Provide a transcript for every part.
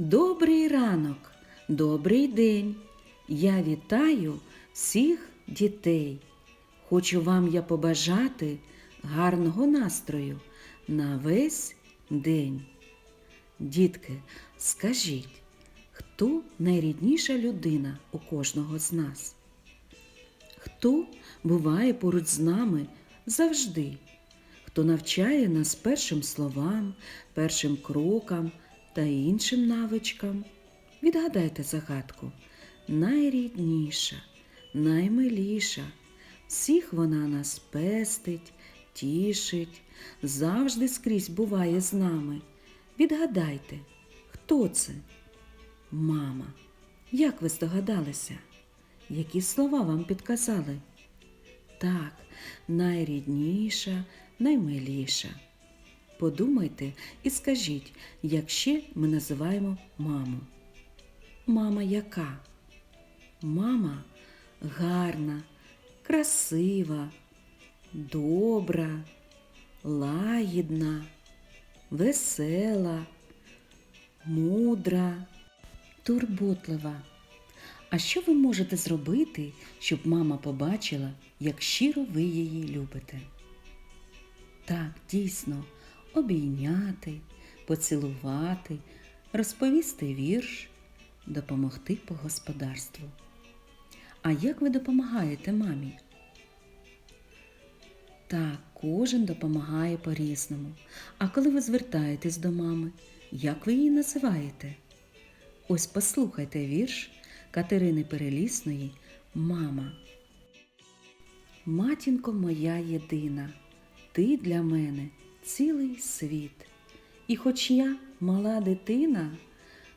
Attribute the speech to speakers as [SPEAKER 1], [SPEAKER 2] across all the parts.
[SPEAKER 1] Добрий ранок, добрий день. Я вітаю всіх дітей. Хочу вам я побажати гарного настрою на весь день. Дітки, скажіть, хто найрідніша людина у кожного з нас? Хто буває поруч з нами завжди? Хто навчає нас першим словам, першим крокам та іншим навичкам? Відгадайте загадку. Найрідніша, наймиліша. Всіх вона нас пестить, тішить, завжди скрізь буває з нами. Відгадайте, хто це? Мама. Як ви здогадалися? Які слова вам підказали? Так, найрідніша, наймиліша. Подумайте і скажіть, як ще ми називаємо маму. Мама яка? Мама гарна, красива, добра, лагідна, весела, мудра, турботлива. А що ви можете зробити, щоб мама побачила, як щиро ви її любите? Так, дійсно, обійняти, поцілувати, розповісти вірш, допомогти по господарству. А як ви допомагаєте мамі? Так, кожен допомагає по-різному. А коли ви звертаєтесь до мами, як ви її називаєте? Ось послухайте вірш Катерини Перелісної Мама. Матінко моя єдина, ти для мене цілий світ. І хоч я мала дитина,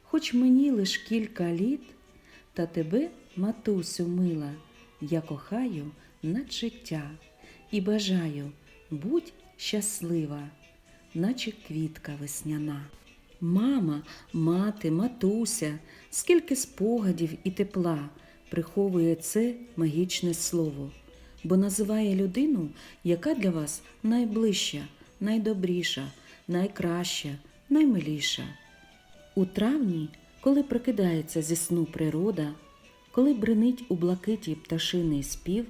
[SPEAKER 1] хоч мені лиш кілька літ, та тебе, матусю мила, я кохаю над життя і бажаю, будь щаслива, наче квітка весняна. Мама, мати, матуся, скільки спогадів і тепла приховує це магічне слово, бо називає людину, яка для вас найближча, найдобріша, найкраща, наймиліша. У травні, коли прокидається зі сну природа, коли бринить у блакиті пташиний спів,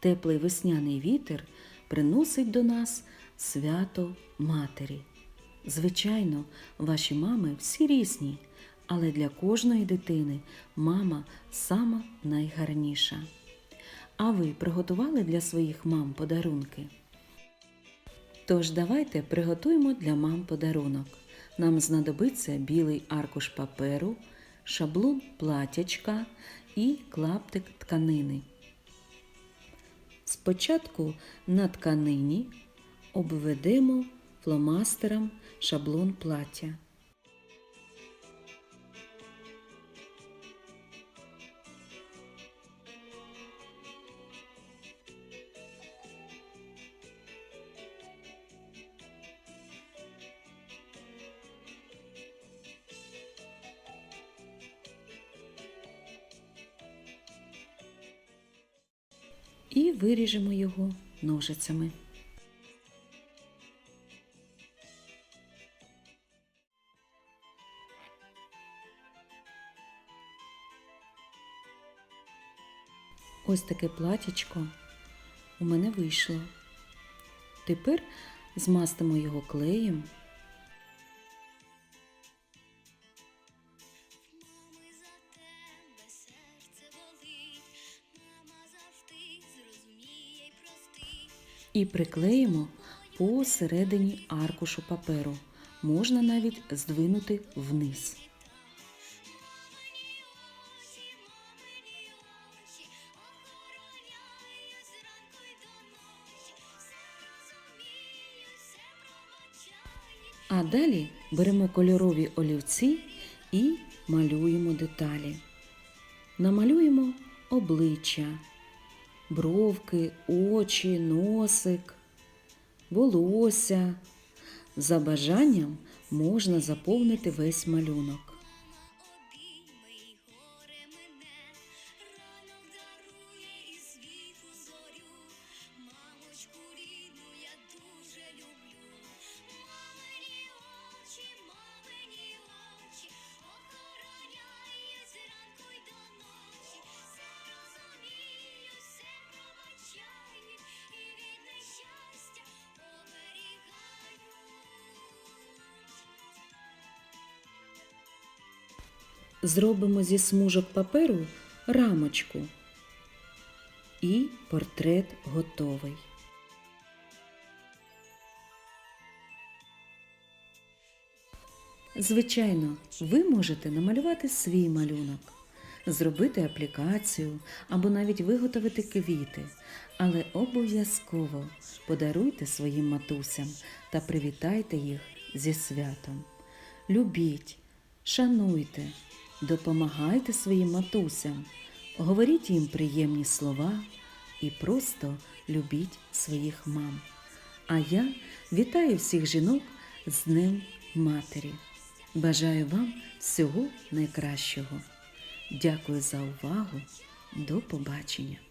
[SPEAKER 1] теплий весняний вітер приносить до нас свято Матері. Звичайно, ваші мами всі різні, але для кожної дитини мама сама найгарніша. А ви приготували для своїх мам подарунки? Тож давайте приготуємо для мам подарунок. Нам знадобиться білий аркуш паперу, шаблон платячка і клаптик тканини. Спочатку на тканині обведемо фломастером шаблон плаття. І виріжемо його ножицями. Ось таке платічко у мене вийшло. Тепер змастимо його клеєм. І приклеїмо посередині аркушу паперу. Можна навіть здвинути вниз. А далі беремо кольорові олівці і малюємо деталі. Намалюємо обличчя, бровки, очі, носик, волосся. За бажанням можна заповнити весь малюнок. Зробимо зі смужок паперу рамочку. І портрет готовий. Звичайно, ви можете намалювати свій малюнок, зробити аплікацію або навіть виготовити квіти, але обов'язково подаруйте своїм матусям та привітайте їх зі святом. Любіть, шануйте, допомагайте своїм матусям, говоріть їм приємні слова і просто любіть своїх мам. А я вітаю всіх жінок з Днем Матері. Бажаю вам всього найкращого. Дякую за увагу. До побачення.